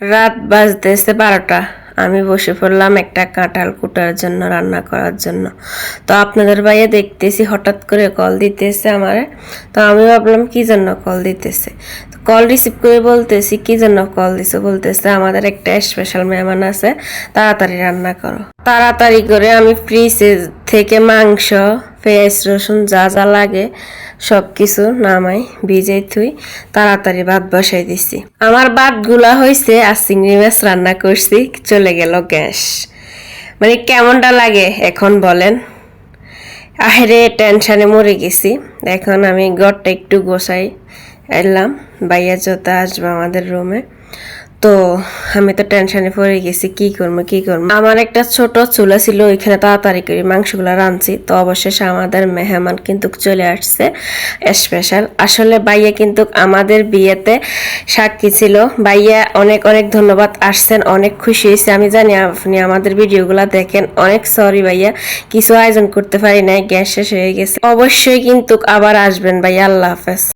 রাত বাজতেছে বারোটা। আমি বসে পড়লাম একটা কাঁঠাল কুটার জন্য, রান্না করার জন্য। তো আপনাদের ভাইয়া দেখতেছি, হঠাৎ করে কল দিতেছে আমার। তো আমি ভাবলাম, কি জন্য কল দিতেছে? তো কল রিসিভ করে বলতেছি, কি জন্য কল দিছে? বলতেছে, আমাদের একটা স্পেশাল মেহমান আছে, তাড়াতাড়ি রান্না করো। তাড়াতাড়ি করে আমি ফ্রিজে থেকে মাংস, পেঁয়াজ, রসুন যা যা লাগে সব কিছু নামাই ভিজে থুই, তাড়াতাড়ি ভাত বসাই দিছি। আমার ভাতগুলা হয়েছে আর চিংড়ি মাছ রান্না করছি, চলে গেল গ্যাস। মানে কেমনটা লাগে এখন বলেন? আহেরে টেনশনে মরে গেছি। এখন আমি ঘরটা একটু গোসাই এলাম বাইয়া যত আসব আমাদের রুমে তো আমি তো টেনশনে পড়ে গেছি, কি করব কি করব? আমার একটা ছোট চুলা ছিল, ওইখানে তাড়াতাড়ি করে মাংসগুলো রাঁধছি। তো অবশেষে আমাদের মেহমান কিন্তু চলে আসছে স্পেশাল আসলে বাইয়া কিন্তু আমাদের বিয়েতে সাক্ষী ছিল। বাইয়া অনেক অনেক ধন্যবাদ, আসছেন, অনেক খুশি হয়েছে। আমি জানি আপনি আমাদের ভিডিওগুলো দেখেন। অনেক সরি ভাইয়া, কিছু আয়োজন করতে পারি নাই, গ্যাস শেষ হয়ে গেছে। অবশ্যই কিন্তু আবার আসবেন ভাইয়া, আল্লাহ হাফেজ।